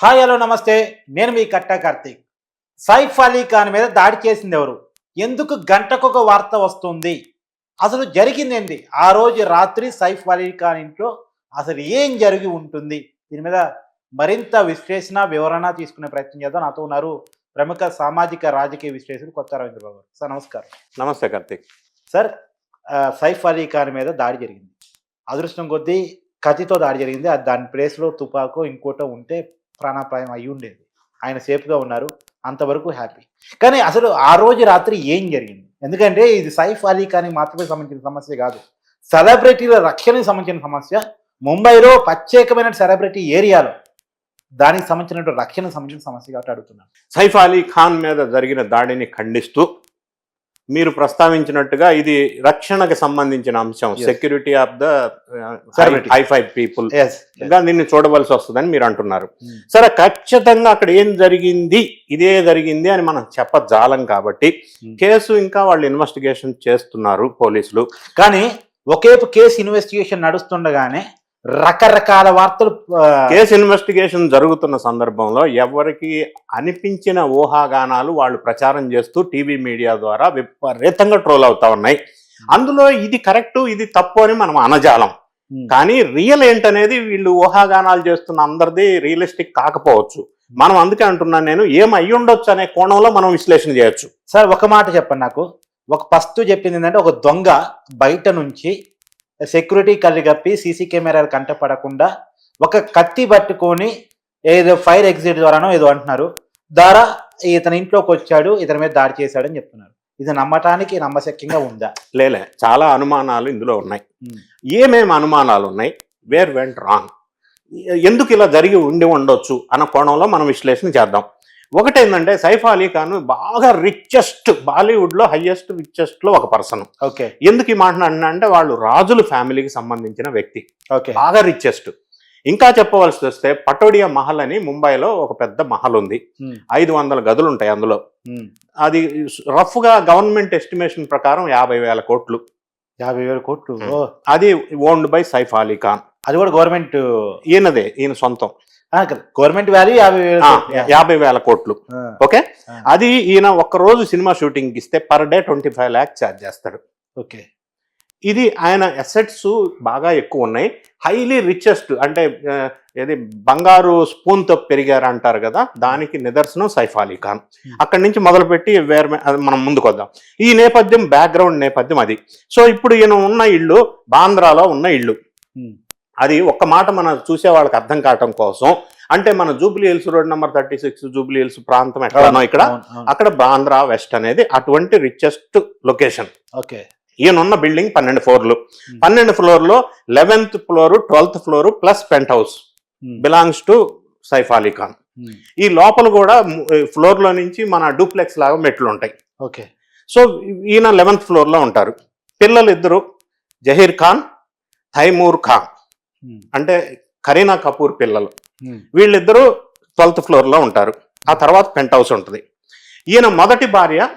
Hi hello నమస్తే. నేను మీ కట్టా కార్తీక్. సైఫ్ అలీ ఖాన్ మీద దాడి చేసింది ఎవరు? ఎందుకు గంటకొక వార్త వస్తుంది? అసలు జరిగిందేంటి? ఆ రోజు రాత్రి సైఫ్ అలీ ఖాన్ ఇంట్లో అసలు ఏం జరిగి ఉంటుంది? దీని మీద మరింత విశ్లేషణ వివరణ తీసుకునే ప్రయత్నం చేద్దాం. నాతో ఉన్నారు ప్రముఖ సామాజిక రాజకీయ విశ్లేషకులు కొత్త రవీంద్రబాబు గారు. సార్ నమస్కారం. నమస్తే కార్తీక్. సార్ సైఫ్ అలీ ఖాన్ మీద దాడి జరిగింది. అదృష్టం కొద్దీ కత్తితో దాడి జరిగింది. అది దాని ప్లేస్లో తుపాకో ఇంకోటో ఉంటే ప్రాణాపాయం అయి ఉండేది ఆయన సేఫ్గా ఉన్నారు. అంతవరకు హ్యాపీ. కానీ అసలు ఆ రోజు రాత్రి ఏం జరిగింది? ఎందుకంటే ఇది సైఫ్ అలీ ఖాన్కి మాత్రమే సంబంధించిన సమస్య కాదు. సెలబ్రిటీల రక్షణకు సంబంధించిన సమస్య. ముంబైలో ప్రత్యేకమైన సెలబ్రిటీ ఏరియాలో దానికి సంబంధించిన రక్షణకు సంబంధించిన సమస్య కాబట్టి అడుగుతున్నాను. సైఫ్ అలీ ఖాన్ మీద జరిగిన దాడిని ఖండిస్తూ మీరు ప్రస్తావించినట్టుగా ఇది రక్షణకు సంబంధించిన అంశం. Security of the. High five పీపుల్గా దీన్ని చూడవలసి వస్తుందని మీరు అంటున్నారు. సరే ఖచ్చితంగా అక్కడ ఏం జరిగింది? ఇదే జరిగింది అని మనం చెప్పజాలం కాబట్టి Hmm. కేసు ఇంకా వాళ్ళు ఇన్వెస్టిగేషన్ చేస్తున్నారు పోలీసులు. కానీ ఒకేపు కేసు ఇన్వెస్టిగేషన్ నడుస్తుండగానే రకరకాల వార్తలు కేసు ఇన్వెస్టిగేషన్ జరుగుతున్న సందర్భంలో ఎవరికి అనిపించిన ఊహాగానాలు వాళ్ళు ప్రచారం చేస్తూ టీవీ మీడియా ద్వారా విపరీతంగా ట్రోల్ అవుతా ఉన్నాయి. అందులో ఇది కరెక్ట్ ఇది తప్పు అని మనం అనజాలం. కానీ రియల్ ఏంటనేది వీళ్ళు ఊహాగానాలు చేస్తున్న అందరిది రియలిస్టిక్ కాకపోవచ్చు. మనం అందుకే అంటున్నాను నేను ఏం అయ్యి ఉండొచ్చు అనే కోణంలో మనం విశ్లేషణ చేయొచ్చు. సార్ ఒక మాట చెప్పండి నాకు. ఒక ఫస్ట్ చెప్పింది ఏంటంటే ఒక దొంగ బయట నుంచి సెక్యూరిటీ కళ్ళు కప్పి సీసీ కెమెరాలు కంటపడకుండా ఒక కత్తి పట్టుకొని ఏదో ఫైర్ ఎగ్జిట్ ద్వారానో ఏదో అంటున్నారు. ద్వారా ఇతని ఇంట్లోకి వచ్చాడు ఇతని మీద దాడి చేశాడని చెప్తున్నారు. ఇది నమ్మటానికి నమ్మశక్యంగా ఉందా? లేలే చాలా అనుమానాలు ఇందులో ఉన్నాయి. ఏమేమి అనుమానాలు ఉన్నాయి? వేర్ వెంట్ రాంగ్ ఎందుకు ఇలా జరిగి ఉండి ఉండొచ్చు? అన్న కోణంలో మనం విశ్లేషణ చేద్దాం. ఒకటేంటంటే సైఫ్ అలీ ఖాన్ బాగా రిచెస్ట్ బాలీవుడ్లో హయ్యెస్ట్ రిచెస్ట్లో ఒక పర్సన్ ఓకే. ఎందుకు ఈ మాట అంటే వాళ్ళు రాజుల ఫ్యామిలీకి సంబంధించిన వ్యక్తి. ఓకే. బాగా రిచెస్ట్ ఇంకా చెప్పవలసి వస్తే పటోడియా మహల్ అని ముంబైలో ఒక పెద్ద మహల్ ఉంది. ఐదు వందల గదులు ఉంటాయి అందులో. అది రఫ్గా గవర్నమెంట్ ఎస్టిమేషన్ ప్రకారం యాభై వేల కోట్లు. యాభై వేల కోట్లు. అది ఓన్డ్ బై సైఫ్ అలీ ఖాన్. అది కూడా గవర్నమెంట్ ఈయనదే ఈయన సొంతం. గవర్నమెంట్ వాల్యూ యాభై వేల. యాభై వేల కోట్లు. ఓకే? అది ఈయన ఒక్క రోజు సినిమా షూటింగ్ ఇస్తే per day twenty five lakhs charge చేస్తాడు. ఓకే. ఇది ఆయన అసెట్స్ బాగా ఎక్కువ ఉన్నాయి. హైలీ రిచెస్ట్ అంటే ఏది బంగారు స్పూన్తో పెరిగారు అంటారు కదా దానికి నిదర్శనం సైఫ్ అలీ ఖాన్. అక్కడి నుంచి మొదలుపెట్టి వేరే మనం ముందుకు వద్దాం. ఈ నేపథ్యం బ్యాక్గ్రౌండ్ నేపథ్యం అది. సో ఇప్పుడు ఈయన ఉన్న ఇల్లు బాంద్రాలో ఉన్న ఇల్లు. Hmm. అది ఒక్క మాట మన చూసే వాళ్ళకి అర్థం కావటం కోసం అంటే మన Jubilee Hills road number thirty six Jubilee Hills ప్రాంతం ఎక్కడనో ఇక్కడ. అక్కడ బాంద్రా వెస్ట్ అనేది అటువంటి రిచెస్ట్ లొకేషన్ ఓకే ఈయన ఉన్న బిల్డింగ్ పన్నెండు ఫ్లోర్లు. పన్నెండు ఫ్లోర్లో eleventh floor twelfth floor plus penthouse. Belongs to Saif Ali Khan. ఈ లోపల కూడా ఫ్లోర్లో నుంచి మన డూప్లెక్స్ లాగా మెట్లు ఉంటాయి ఓకే సో ఈయన లెవెన్త్ ఫ్లోర్లో ఉంటారు పిల్లలు ఇద్దరు జహీర్ ఖాన్ తైమూర్ ఖాన్. అంటే కరీనా కపూర్ పిల్లలు. వీళ్ళిద్దరూ ట్వెల్త్ ఫ్లోర్లో ఉంటారు. ఆ తర్వాత పెంట్ హౌస్ ఉంటుంది. ఈయన మొదటి భార్య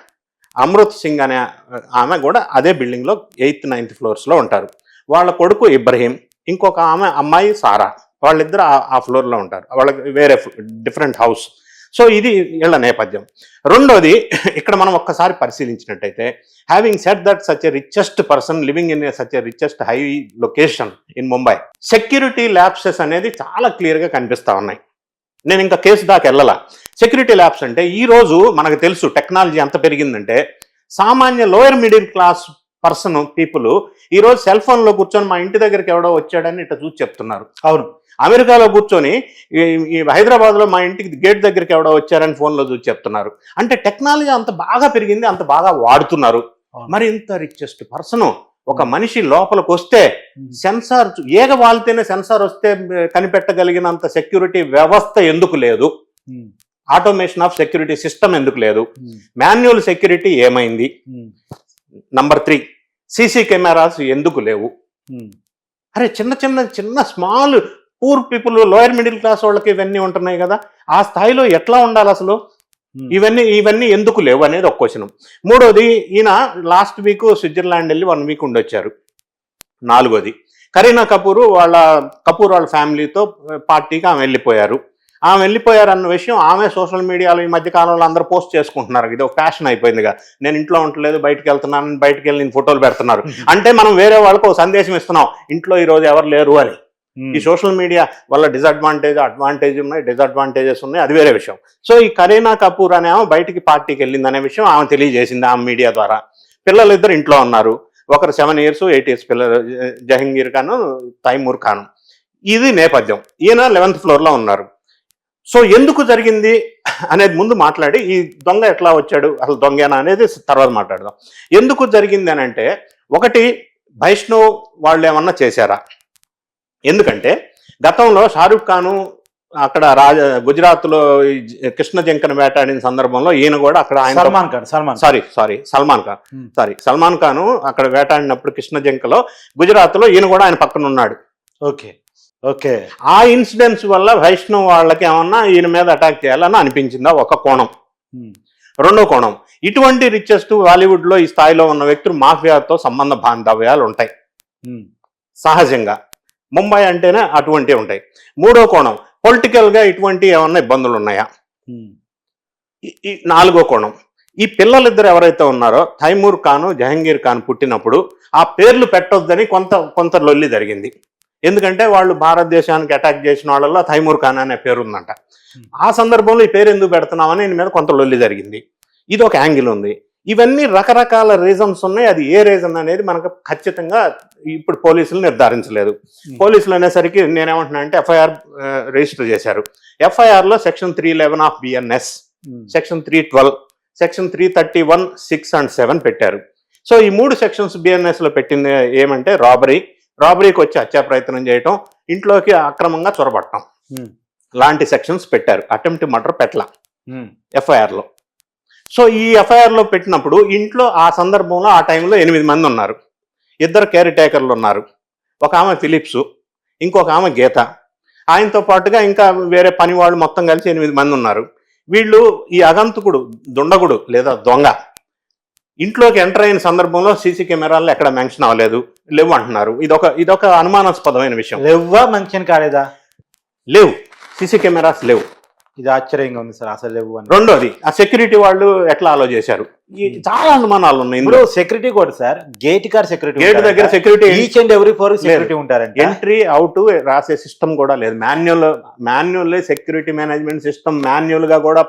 అమృత్ సింగ్ అనే ఆమె కూడా అదే బిల్డింగ్లో ఎయిత్ నైన్త్ ఫ్లోర్స్లో ఉంటారు. వాళ్ళ కొడుకు ఇబ్రహీం ఇంకొక ఆమె అమ్మాయి సారా. వాళ్ళిద్దరు ఆ- ఆ ఫ్లోర్లో ఉంటారు. వాళ్ళకి వేరే డిఫరెంట్ హౌస్. సో ఇది వీళ్ళ నేపథ్యం. రెండోది ఇక్కడ మనం ఒక్కసారి పరిశీలించినట్టయితే having set that such a richest person living in such a richest high location in Mumbai security lapses అనేది చాలా క్లియర్గా కనిపిస్తా ఉన్నాయి. నేను ఇంకా కేసు దాకా వెళ్ళాల. సెక్యూరిటీ ల్యాబ్స్ అంటే ఈ రోజు మనకు తెలుసు టెక్నాలజీ ఎంత పెరిగిందంటే సామాన్య lower middle class person people ఈ రోజు సెల్ ఫోన్లో కూర్చొని మా ఇంటి దగ్గరికి ఎవడో వచ్చాడని ఇట్లా చూసి చెప్తున్నారు. అవును. అమెరికాలో కూర్చొని ఈ- ఈ హైదరాబాద్లో మా ఇంటికి గేట్ దగ్గరికి ఎవడో వచ్చారని ఫోన్లో చూసి చెప్తున్నారు. అంటే టెక్నాలజీ అంత బాగా పెరిగింది అంత బాగా వాడుతున్నారు. మరి ఇంత రిచెస్ట్ పర్సన్ ఒక మనిషి లోపలికి వస్తే సెన్సార్ ఏగ వాలితేనే సెన్సార్ వస్తే కనిపెట్టగలిగినంత సెక్యూరిటీ వ్యవస్థ ఎందుకు లేదు. ఆటోమేషన్ ఆఫ్ సెక్యూరిటీ సిస్టమ్ ఎందుకు లేదు. మాన్యువల్ సెక్యూరిటీ ఏమైంది. నంబర్ త్రీ సీసీ కెమెరాస్ ఎందుకు లేవు? Hmm. అరే చిన్న చిన్న చిన్న small poor people lower middle class వాళ్ళకి ఇవన్నీ ఉంటున్నాయి కదా. ఆ స్థాయిలో ఎట్లా ఉండాలి అసలు? Hmm. ఇవన్నీ ఇవన్నీ ఎందుకు లేవు అనేది ఒక క్వశ్చన్ మూడోది ఈయన లాస్ట్ వీక్ స్విట్జర్లాండ్ వెళ్ళి వన్ వీక్ ఉండొచ్చారు. నాలుగోది కరీనా కపూర్ వాళ్ళ కపూర్ వాళ్ళ ఫ్యామిలీతో పార్టీకి ఆమె వెళ్ళిపోయారు. ఆమె వెళ్ళిపోయారు అన్న విషయం ఆమె సోషల్ మీడియాలో ఈ మధ్య కాలంలో అందరూ పోస్ట్ చేసుకుంటున్నారు. ఇది ఒక ఫ్యాషన్ అయిపోయిందిగా. నేను ఇంట్లో ఉండలేదు బయటకు వెళ్తున్నాను బయటకు వెళ్ళి నేను ఫోటోలు పెడుతున్నారు. అంటే మనం వేరే వాళ్ళకు ఒక సందేశం ఇస్తున్నాం ఇంట్లో ఈ రోజు ఎవరు లేరు అని. ఈ సోషల్ మీడియా వల్ల డిసడ్వాంటేజ్ అడ్వాంటేజ్ ఉన్నాయి డిసడ్వాంటేజెస్ ఉన్నాయి అది వేరే విషయం. సో ఈ కరీనా కపూర్ అనే ఆమె బయటికి పార్టీకి వెళ్ళింది అనే విషయం ఆమె తెలియజేసింది ఆమె మీడియా ద్వారా. పిల్లలు ఇద్దరు ఇంట్లో ఉన్నారు. ఒకరు సెవెన్ ఇయర్స్ ఎయిట్ ఇయర్స్ పిల్లలు జహంగీర్ ఖాన్ తైమూర్ ఖాన్. ఇది నేపథ్యం. ఈయన లెవెన్త్ ఫ్లోర్లో ఉన్నారు. సో ఎందుకు జరిగింది అనేది ముందు మాట్లాడి ఈ దొంగ ఎట్లా వచ్చాడు అసలు దొంగేనా అనేది తర్వాత మాట్లాడదాం. ఎందుకు జరిగింది అని అంటే ఒకటి వైష్ణవ్ వాళ్ళు ఏమన్నా చేశారా? ఎందుకంటే గతంలో షారూఖ్ ఖాను అక్కడ రాజ గుజరాత్లో కృష్ణ జంకను వేటాడిన సందర్భంలో ఈయన కూడా అక్కడ ఆయన Salman Khan Salman. Sorry sorry Salman Khan. Sorry Salman Khan అక్కడ వేటాడినప్పుడు కృష్ణ జంకలో గుజరాత్లో ఈయన కూడా ఆయన పక్కన ఉన్నాడు. ఓకే. ఓకే. ఆ ఇన్సిడెంట్స్ వల్ల వైష్ణవ్ వాళ్ళకి ఏమన్నా ఈయన మీద అటాక్ చేయాలని అనిపించిందా? ఒక కోణం. రెండో కోణం. ఇటువంటి రిచెస్ట్ బాలీవుడ్లో ఈ స్థాయిలో ఉన్న వ్యక్తులు మాఫియాతో సంబంధ బాంధవ్యాలు ఉంటాయి. సహజంగా. ముంబై అంటేనే అటువంటివి ఉంటాయి. మూడో కోణం. పొలిటికల్గా ఇటువంటి ఏమన్నా ఇబ్బందులు ఉన్నాయా? నాలుగో కోణం. ఈ పిల్లలిద్దరు ఎవరైతే ఉన్నారో తైమూర్ ఖాన్ జహంగీర్ ఖాన్ పుట్టినప్పుడు ఆ పేర్లు పెట్టొద్దని కొంత కొంత లొల్లి జరిగింది. ఎందుకంటే వాళ్ళు భారతదేశానికి అటాక్ చేసిన వాళ్ళలో తైమూర్ ఖాన్ అనే పేరు ఉందంట ఆ సందర్భంలో ఈ పేరు ఎందుకు పెడుతున్నామని ఈయన మీద కొంత లొల్లి జరిగింది. ఇది ఒక యాంగిల్ ఉంది. ఇవన్నీ రకరకాల రీజన్స్ ఉన్నాయి. అది ఏ రీజన్ అనేది మనకు ఖచ్చితంగా ఇప్పుడు పోలీసులు నిర్ధారించలేదు. పోలీసులు అనేసరికి నేనేమంటున్నా అంటే ఎఫ్ఐఆర్ రిజిస్టర్ చేశారు. ఎఫ్ఐఆర్లో section three eleven of BNS. Section three twelve section three thirty one six and seven పెట్టారు. సో ఈ మూడు సెక్షన్స్ బిఎన్ఎస్లో పెట్టింది ఏమంటే రాబరీ రాబరీకి వచ్చి హత్యా ప్రయత్నం చేయటం ఇంట్లోకి అక్రమంగా చొరబట్టడం. ఉమ్. లాంటి సెక్షన్స్ పెట్టారు. అటెంప్ట్ మర్డర్ పెట్టల. ఉమ్. ఎఫ్ఐఆర్లో సో ఈ ఎఫ్ఐఆర్లో పెట్టినప్పుడు ఇంట్లో ఆ సందర్భంలో ఆ టైంలో ఎనిమిది మంది ఉన్నారు. ఇద్దరు కేర్ టేకర్లు ఉన్నారు. ఒక ఆమె ఫిలిప్స్ ఇంకొక ఆమె గీత. ఆయనతో పాటుగా ఇంకా వేరే పని వాళ్ళు మొత్తం కలిసి ఎనిమిది మంది ఉన్నారు. వీళ్ళు ఈ అగంతకుడు దుండగుడు లేదా దొంగ. ఇంట్లోకి ఎంటర్ అయిన సందర్భంలో సీసీ కెమెరాల్లో ఎక్కడ మెన్షన్ అవ్వలేదు. లేవు అంటున్నారు. ఇదొక ఇదొక అనుమానాస్పదమైన విషయం. లేవ్వా? మంచిని కాలేదా? లేవు. సీసీ కెమెరాస్ లేవు. ఇది ఆశ్చర్యంగా ఉంది సార్ అసలు లేవు అని. రెండోది ఆ సెక్యూరిటీ వాళ్ళు ఎట్లా అలో చేశారు? ఈ చాలా అనుమానాలు ఉన్నాయి ఇప్పుడు ఇందులో సెక్యూరిటీ కూడా sir gate car security gate దగ్గర security each and every four security ఉంటారంట. ఎంట్రీ అవుట్ రాసే సిస్టమ్ కూడా లేదు. Manual manual security management system మాన్యువల్గా కూడా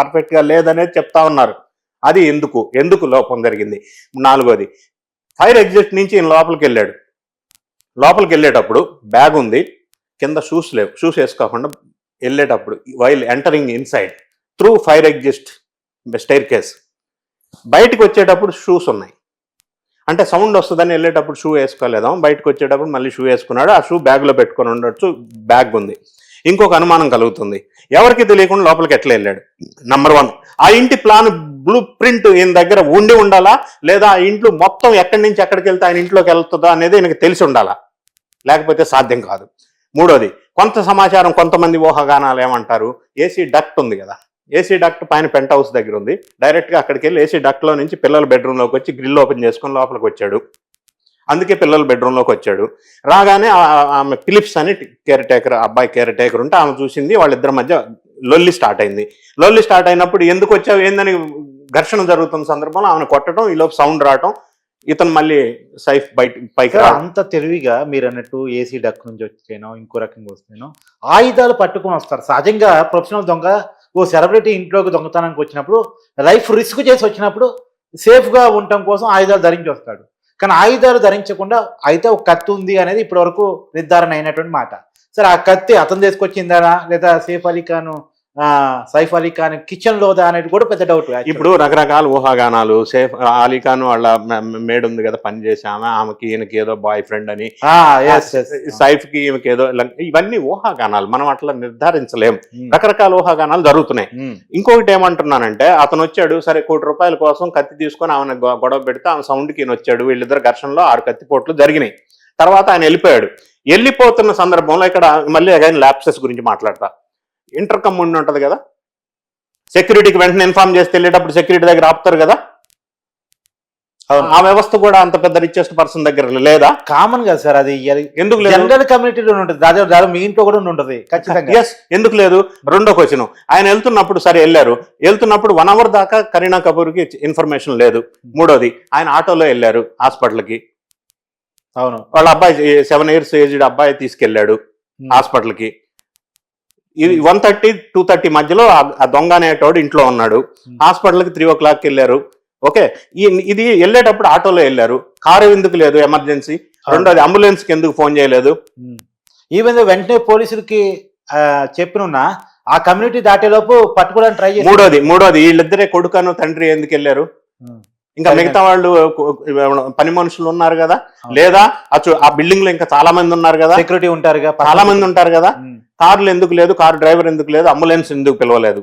పర్ఫెక్ట్గా లేదనేది చెప్తా ఉన్నారు. అది ఎందుకు? ఎందుకు లోపం జరిగింది? నాలుగోది ఫైర్ ఎగ్జిట్ నుంచి ఈయన లోపలికి వెళ్ళాడు. లోపలికి వెళ్ళేటప్పుడు బ్యాగ్ ఉంది కింద షూస్ లేవు. షూస్ వేసుకోకుండా వెళ్ళేటప్పుడు while entering inside through fire exist staircase బయటకు వచ్చేటప్పుడు షూస్ ఉన్నాయి. అంటే సౌండ్ వస్తుందని వెళ్ళేటప్పుడు షూ వేసుకోలేదాం? బయటకు వచ్చేటప్పుడు మళ్ళీ షూ వేసుకున్నాడు ఆ షూ బ్యాగ్లో పెట్టుకొని ఉండొచ్చు బ్యాగ్ ఉంది. ఇంకొక అనుమానం కలుగుతుంది. ఎవరికి తెలియకుండా లోపలికి ఎట్లా వెళ్ళాడు? నంబర్ వన్ ఆ ఇంటి ప్లాన్ బ్లూ ప్రింట్ ఈయన దగ్గర ఉండి ఉండాలా? లేదా ఆ ఇంట్లో మొత్తం ఎక్కడి నుంచి ఎక్కడికి వెళ్తే ఆయన ఇంట్లోకి వెళ్తుందా అనేది ఈయనకి తెలిసి ఉండాలా? లేకపోతే సాధ్యం కాదు. మూడోది కొంత సమాచారం కొంతమంది ఊహాగానాలు ఏమంటారు? ఏసీ డక్ట్ ఉంది కదా. ఏసీ డక్ట్ పైన పెంట్ హౌస్ దగ్గర ఉంది. డైరెక్ట్గా అక్కడికి వెళ్ళి ఏసీ డక్ట్లో నుంచి పిల్లల బెడ్రూమ్లోకి వచ్చి గ్రిల్ ఓపెన్ చేసుకొని లోపలికి వచ్చాడు. అందుకే పిల్లల బెడ్రూమ్లోకి వచ్చాడు. రాగానే ఆ- ఆమె ఫిలిప్స్ అని కేర్ టేకర్ అబ్బాయి కేర్ టేకర్ ఉంటే ఆమె చూసింది వాళ్ళిద్దరి మధ్య లొల్లి స్టార్ట్ అయింది. లొల్లి స్టార్ట్ అయినప్పుడు ఎందుకు వచ్చావు? ఏందని ఘర్షణ జరుగుతున్న సందర్భంలో ఆమెను కొట్టడం ఈలోపు సౌండ్ రావటం ఇతను మళ్ళీ సైఫ్ బయట పైకి అంత తెలివిగా మీరు అన్నట్టు ఏసీ డక్ నుంచి వచ్చేనో ఇంకో రకంగా వస్తేనో ఆయుధాలు పట్టుకొని వస్తారు. సహజంగా ప్రొఫెషనల్ దొంగ ఓ సెలబ్రిటీ ఇంట్లోకి దొంగతనానికి వచ్చినప్పుడు లైఫ్ రిస్క్ చేసి వచ్చినప్పుడు సేఫ్గా ఉండటం కోసం ఆయుధాలు ధరించి వస్తాడు. కానీ ఆయుధాలు ధరించకుండా అయితే ఒక కత్తి ఉంది అనేది ఇప్పటివరకు నిర్ధారణ అయినటువంటి మాట. సరే ఆ కత్తి అతను తీసుకొచ్చిందా లేదా సేఫ్ అలీ ఖాన్ సైఫ్ అలీ ఖాన్ కిచెన్ లోదా అనేది కూడా పెద్ద డౌట్ ఇప్పుడు రకరకాల ఊహాగానాలు సేఫ్ అలీఖాన్ వాళ్ళ మేడ్ ఉంది కదా పని చేసి ఆమె ఆమెకి ఈయనకి ఏదో బాయ్ ఫ్రెండ్ అని. సైఫ్కి ఈమెకి ఏదో ఇవన్నీ ఊహాగానాలు మనం అట్లా నిర్ధారించలేం. రకరకాల ఊహాగానాలు జరుగుతున్నాయి. ఇంకొకటి ఏమంటున్నానంటే అతను వచ్చాడు సరే కోటి రూపాయల కోసం కత్తి తీసుకొని ఆమెను గొ- గొడవ పెడితే ఆమె సౌండ్కి ఈయన వచ్చాడు వీళ్ళిద్దరు ఘర్షణలో ఆరు కత్తిపోట్లు జరిగినాయి. తర్వాత ఆయన వెళ్ళిపోయాడు. వెళ్ళిపోతున్న సందర్భంలో ఇక్కడ మళ్ళీ అగైన్ ల్యాప్సెస్ గురించి మాట్లాడతా. ఇంటర్ కమ్ ఉండి ఉంటది కదా? సెక్యూరిటీకి వెంటనే ఇన్ఫార్మ్ చేస్తే వెళ్ళేటప్పుడు సెక్యూరిటీ దగ్గర ఆపుతారు కదా? ఆ వ్యవస్థ కూడా అంత పెద్ద రిచెస్ట్ పర్సన్ దగ్గర లేదా? కామన్ కదా సార్ అది. ఎందుకు లేదు? జనరల్ కమ్యూనిటీలో ఉంటుంది. దాదాపు దాదాపు మీ ఇంట్లో కూడా ఉంటుంది. ఖచ్చితంగా. ఎస్ ఎందుకు లేదు? రెండో క్వశ్చన్ ఆయన వెళ్తున్నప్పుడు సరే వెళ్ళారు. వెళ్తున్నప్పుడు వన్ అవర్ దాకా కరీనా కపూర్కి ఇన్ఫర్మేషన్ లేదు. మూడోది ఆయన ఆటోలో వెళ్ళారు హాస్పిటల్కి అవును. వాళ్ళ అబ్బాయి సెవెన్ ఇయర్స్ ఏజ్డ్ అబ్బాయి తీసుకెళ్ళాడు Hmm. One thirty two thirty మధ్యలో ఆ- దొంగ అనేటోడు ఇంట్లో ఉన్నాడు. Hmm. హాస్పిటల్కి త్రీ ఓ క్లాక్ వెళ్ళారు. ఓకే. ఇది వెళ్ళేటప్పుడు ఆటోలో వెళ్ళారు. కారు ఎందుకు లేదు? ఎమర్జెన్సీ. రెండోది అంబులెన్స్కి ఎందుకు ఫోన్ చేయలేదు? ఈవెన్ వెంటనే పోలీసులకి చెప్పినున్నా ఆ కమ్యూనిటీ దాటేలోపు పట్టుకోవడానికి ట్రై చేసి మూడోది మూడోది వీళ్ళిద్దరే కొడుకను తండ్రి ఎందుకు వెళ్ళారు? ఇంకా. మిగతా వాళ్ళు పని మనుషులు ఉన్నారు కదా. లేదా ఆ బిల్డింగ్లో ఇంకా చాలా మంది ఉన్నారు కదా? సెక్యూరిటీ ఉంటారుగా చాలా మంది ఉంటారు కదా? కార్లు ఎందుకు లేదు? కార్ డ్రైవర్ ఎందుకు లేదు? అంబులెన్స్ ఎందుకు పిలవలేదు?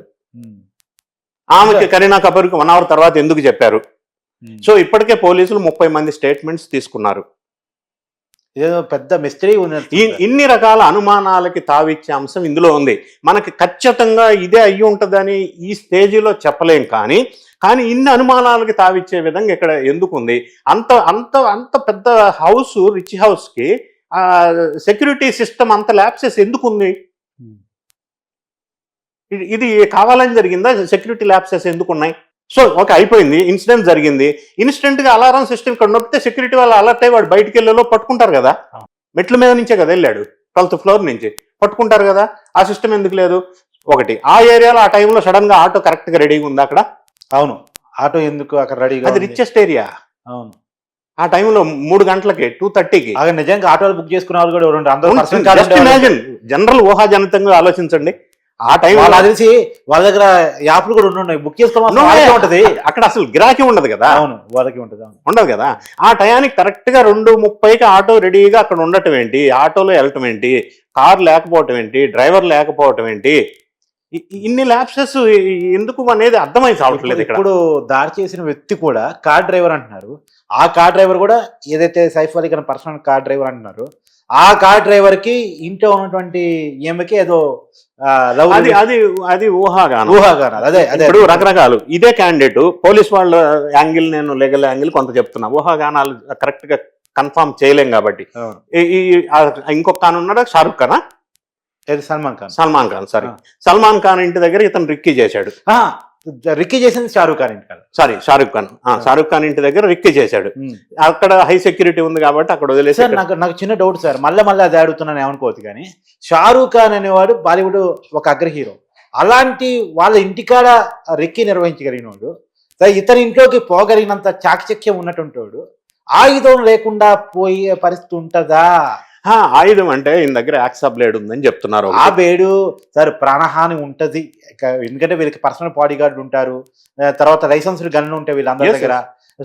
ఆమెకి కరీనా కపూర్కి వన్ అవర్ తర్వాత ఎందుకు చెప్పారు. సో ఇప్పటికే పోలీసులు ముప్పై మంది స్టేట్మెంట్స్ తీసుకున్నారు. ఇదేదో పెద్ద మిస్టరీ ఉంది ఈ ఇన్ని రకాల అనుమానాలకి తావిచ్చే అంశం ఇందులో ఉంది. మనకి ఖచ్చితంగా ఇదే అయ్యి ఉంటుందని ఈ స్టేజిలో చెప్పలేం కానీ కానీ ఇన్ని అనుమానాలకి తావిచ్చే విధంగా ఇక్కడ ఎందుకు ఉంది అంత అంత అంత పెద్ద హౌస్ రిచ్ హౌస్కి సెక్యూరిటీ సిస్టమ్ అంత ల్యాప్సెస్ ఎందుకు ఉంది. ఇది- కావాలని జరిగిందా? సెక్యూరిటీ ల్యాప్సెస్ ఎందుకు ఉన్నాయి సో ఓకే అయిపోయింది. ఇన్సిడెంట్ జరిగింది. ఇన్స్టెంట్గా అలారం సిస్టమ్ ఇక్కడ నొప్పితే సెక్యూరిటీ వాళ్ళు అలర్ట్ అయ్యి వాడు బయటికి వెళ్ళేలో పట్టుకుంటారు కదా. మెట్ల మీద నుంచే కదా వెళ్ళాడు? ట్వెల్త్ ఫ్లోర్ నుంచి. పట్టుకుంటారు కదా? ఆ సిస్టమ్ ఎందుకు లేదు? ఒకటి ఆ ఏరియాలో ఆ టైంలో సడన్గా ఆటో కరెక్ట్గా రెడీగా ఉంది అక్కడ? అవును. ఆటో ఎందుకు అక్కడ రెడీగా అది? రిచెస్ట్ ఏరియా అవును. ఆ టైంలో మూడు గంటలకి టూ థర్టీకి అక్కడ నిజంగా ఆటోలు బుక్ చేసుకునే వాళ్ళు కూడా ఎవరు ఇమాజిన్ జనరల్ ఊహాజనితంగా ఆలోచించండి. ఆ టైం వాళ్ళు తెలిసి వాళ్ళ దగ్గర యాప్లు కూడా ఉన్నాయి. బుక్ చేసుకోవడం ఉంటది. అక్కడ అసలు గిరాకీ ఉండదు కదా? అవును వాళ్ళకి ఉంటది అవును. ఉండదు కదా? ఆ టయానికి కరెక్ట్గా రెండు ముప్పైకి ఆటో రెడీగా అక్కడ ఉండటం ఏంటి? ఆటోలో వెళ్ళటం ఏంటి? కార్ లేకపోవటం ఏంటి? డ్రైవర్ లేకపోవటం ఏంటి? ఇన్ని ల్యాప్సెస్ ఎందుకు అనేది అర్థమై సావట్లేదు ఇక్కడ. ఇప్పుడు దాడి చేసిన వ్యక్తి కూడా కార్ డ్రైవర్ అంటున్నారు. ఆ కార్ డ్రైవర్ కూడా ఏదైతే Saif Ali Khan personal car driver అంటున్నారు ఆ కార్ డ్రైవర్కి ఇంట్లో ఉన్నటువంటి ఈమెకి ఏదో అది అది అది ఊహాగానం. ఊహాగానాలు. అదే అదే ఇప్పుడు రకరకాలు. ఇదే క్యాండిడేట్ పోలీస్ వాళ్ళ యాంగిల్ నేను లీగల్ యాంగిల్ కొంత చెప్తున్నా. ఊహాగానాలు కరెక్ట్గా కన్ఫర్మ్ చేయలేం కాబట్టి. ఇంకొక ఖాన్ ఉన్నాడా? షారుఖ్ ఖానా? సల్మాన్ ఖాన్. సల్మాన్ ఖాన్ సారీ. సల్మాన్ ఖాన్ ఇంటి దగ్గర ఇతను రిక్కీ చేశాడు. రిక్కీ చేసింది షారూక్ ఖాన్ ఇంటి కాదు సారీ షారుఖ్ ఖాన్. షారుఖ్ ఖాన్ ఇంటి దగ్గర రిక్కీ చేశాడు. అక్కడ హై సెక్యూరిటీ ఉంది కాబట్టి అక్కడ వదిలేసి నాకు నాకు చిన్న డౌట్ సార్. మళ్ళీ మళ్ళీ అది అడుగుతున్నాను ఏమనుకోవద్దు కానీ. షారూక్ ఖాన్ అనేవాడు బాలీవుడ్ ఒక అగ్ర హీరో. అలాంటి వాళ్ళ ఇంటికాడ రెక్కి నిర్వహించగలిగిన వాడు ఇతని ఇంట్లోకి పోగలిగినంత చాకచక్యం ఉన్నటువంటి ఆయుధం లేకుండా పోయే పరిస్థితి ఉంటుందా? ఆయుధం అంటే ఈయన దగ్గర యాక్సా బ్లేడ్ ఉందని చెప్తున్నారు ఆ బేడు సార్ ప్రాణహాని ఉంటది. ఎందుకంటే వీళ్ళకి పర్సనల్ బాడీ గార్డ్ ఉంటారు తర్వాత లైసెన్స్డ్ గన్లు ఉంటాయి వీళ్ళందరి దగ్గర.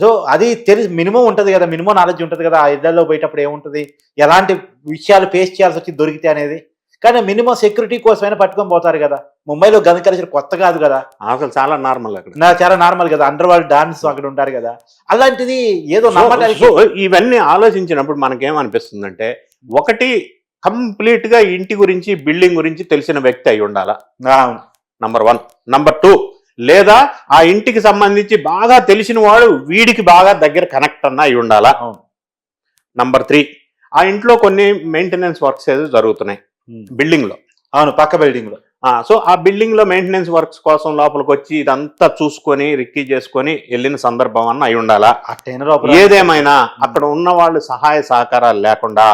సో అది తెలిసి మినిమం ఉంటది కదా మినిమం నాలెడ్జ్ ఉంటది కదా ఆ ఇళ్ళలో పోయేటప్పుడు ఏముంటది? ఎలాంటి విషయాలు ఫేస్ చేయాల్సి వచ్చి దొరికితే అనేది. కానీ మినిమం సెక్యూరిటీ కోసమైనా పట్టుకొని పోతారు కదా. ముంబైలో గన్ కల్చర్ కొత్త కాదు కదా. అసలు చాలా నార్మల్ అక్కడ. చాలా నార్మల్ కదా. అండర్ వరల్డ్ డాన్స్ అక్కడ ఉంటారు కదా. అలాంటిది ఏదో సో ఇవన్నీ ఆలోచించినప్పుడు మనకేమనిపిస్తుందంటే ఒకటి కంప్లీట్గా ఇంటి గురించి బిల్డింగ్ గురించి తెలిసిన వ్యక్తి అయి ఉండాలా. నంబర్ వన్ నంబర్ టూ లేదా ఆ ఇంటికి సంబంధించి బాగా తెలిసిన వాడు వీడికి బాగా దగ్గర కనెక్ట్ అన్న అయి ఉండాలా. నంబర్ త్రీ ఆ ఇంట్లో కొన్ని మెయింటెనెన్స్ వర్క్స్ ఏదో జరుగుతున్నాయి. ఉమ్. బిల్డింగ్లో అవును పక్క బిల్డింగ్లో ఆ, సో ఆ బిల్డింగ్లో మెయింటెనెన్స్ వర్క్స్ కోసం లోపలికి వచ్చి ఇదంతా చూసుకొని రిక్కీ చేసుకొని వెళ్ళిన సందర్భం అన్న అయి ఉండాలా? ఏదేమైనా అక్కడ ఉన్న వాళ్ళు సహాయ సహకారాలు లేకుండా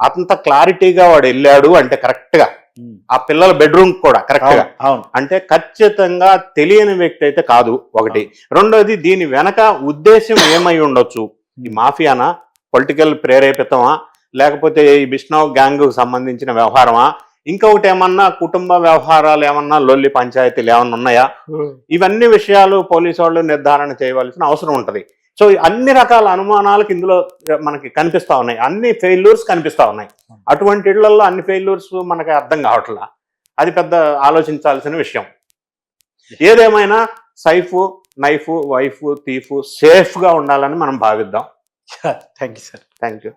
అంత క్లారిటీగా వాడు వెళ్ళాడు అంటే కరెక్ట్గా. ఉమ్. ఆ పిల్లల బెడ్రూమ్ కూడా కరెక్ట్గా. అవును అంటే ఖచ్చితంగా తెలియని వ్యక్తి అయితే కాదు ఒకటి. రెండోది దీని వెనక ఉద్దేశం ఏమై ఉండొచ్చు? ఈ మాఫియానా? పొలిటికల్ ప్రేరేపితమా? లేకపోతే ఈ బిష్ణవ్ గ్యాంగ్ సంబంధించిన వ్యవహారమా? ఇంకొకటి ఏమన్నా కుటుంబ వ్యవహారాలు ఏమన్నా లొల్లి పంచాయతీలు ఏమన్నా ఉన్నాయా? ఇవన్నీ విషయాలు పోలీసు వాళ్ళు నిర్ధారణ చేయవలసిన అవసరం ఉంటది. సో అన్ని రకాల అనుమానాలకు ఇందులో మనకి కనిపిస్తా ఉన్నాయి. అన్ని ఫెయిల్యూర్స్ కనిపిస్తా ఉన్నాయి. అటువంటి ఇళ్ళలో అన్ని ఫెయిల్యూర్స్ మనకి అర్థం కావట్లా? అది పెద్ద ఆలోచించాల్సిన విషయం. ఏదేమైనా సైఫ్ నైఫ్ వైఫ్ తీఫ్ సేఫ్గా ఉండాలని మనం భావిద్దాం. Thank you sir thank you